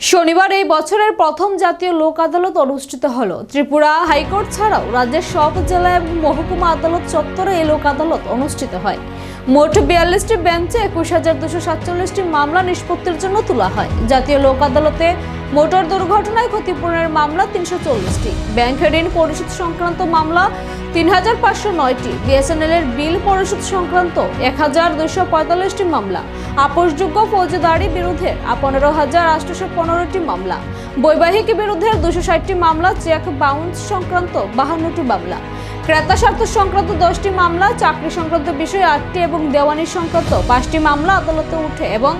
শনিবার এই বছরের প্রথম জাতীয় লোক আদালত অনুষ্ঠিত হল। ত্রিপুরা হাইকোর্ট ছাড়াও রাজ্যের সব জেলা এবং মহকুমা আদালত চত্বরে এই লোক আদালত অনুষ্ঠিত হয়। মোট বিয়াল্লিশটি বেঞ্চে একুশ হাজার দুশো সাতচল্লিশটি মামলা নিষ্পত্তির জন্য তোলা হয়। জাতীয় লোক আদালতে মোটর দুর্ঘটনায় ক্ষতিপূরণের মামলা তিনশো চল্লিশটি। ব্যাংক ঋণ পরিশোধ সংক্রান্ত মামলা তিন হাজার পাঁচশো নয়টি। বিএসএনএল এর বিল পরিশোধ সংক্রান্ত এক হাজার দুশো পঁয়তাল্লিশটি মামলা। আপোষযোগ্য ফৌজদারি বিরুদ্ধে পনেরো হাজার আটশোশো পনেরোটি মামলা। বৈবাহিক বিরুদ্ধে দুশো ষাটটি মামলা চেক বাউন্স সংক্রান্ত বাহান্নটি মামলা। ক্রেতা স্বার্থ সংক্রান্ত দশটি মামলা, চাকরি সংক্রান্ত বিষয়ে আটটি এবং দেওয়ানি সংক্রান্ত পাঁচটি মামলা আদালতে উঠে এবং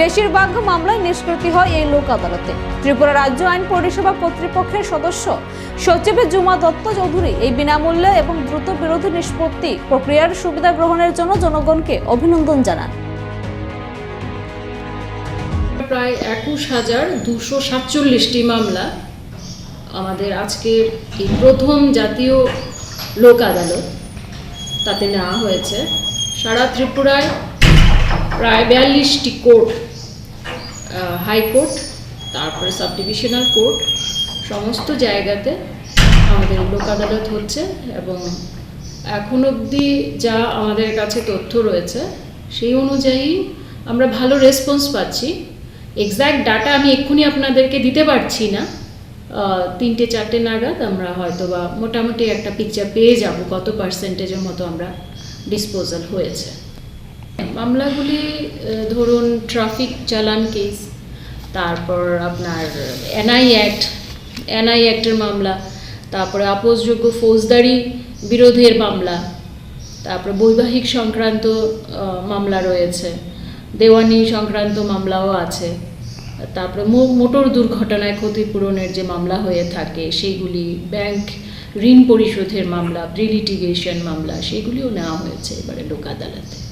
বেশিরভাগ মামলায় নিষ্কৃতি হয় এই লোক আদালতে। ত্রিপুরা রাজ্য আইন পরিষেবা কর্তৃপক্ষের সদস্য সচিব জুমা দত্ত চৌধুরী এই বিনামূল্যে এবং দ্রুত বিরোধী নিষ্পত্তি প্রক্রিয়ার সুবিধা গ্রহণের জন্য জনগণকে অভিনন্দন জানান। প্রায় একুশ হাজার দুশো সাতচল্লিশটি মামলা আমাদের আজকের এই প্রথম জাতীয় লোক আদালত। তাতে নেওয়া হয়েছে সারা ত্রিপুরায় প্রায় বিয়াল্লিশটি কোর্ট হাইকোর্ট তারপরে সাব ডিভিশনাল কোর্ট সমস্ত জায়গাতে আমাদের লোক আদালত হচ্ছে এবং এখন অবধি যা আমাদের কাছে তথ্য রয়েছে সেই অনুযায়ী আমরা ভালো রেসপন্স পাচ্ছি। এক্স্যাক্ট ডাটা আমি এক্ষুনি আপনাদেরকে দিতে পারছি না। তিনটে, চারটে নাগাদ আমরা হয়তো বা মোটামুটি একটা পিকচার পেয়ে যাব, কত পার্সেন্টেজের মতো আমরা ডিসপোজাল হয়েছে। মামলাগুলি ধরুন ট্রাফিক চালান কেস তারপর আপনার এনআই অ্যাক্ট এনআই অ্যাক্টের মামলা, তারপরে আপোষযোগ্য ফৌজদারি বিরোধের মামলা, তারপরে বৈবাহিক সংক্রান্ত মামলা রয়েছে, দেওয়ানি সংক্রান্ত মামলাও আছে। তারপরে মোটর দুর্ঘটনায় ক্ষতিপূরণের যে মামলা হয়ে থাকে, সেইগুলি ব্যাংক ঋণ পরিশোধের মামলা, প্রিলিটিগেশন মামলা, সেগুলিও নেওয়া হয়েছে এবারে লোক আদালতে।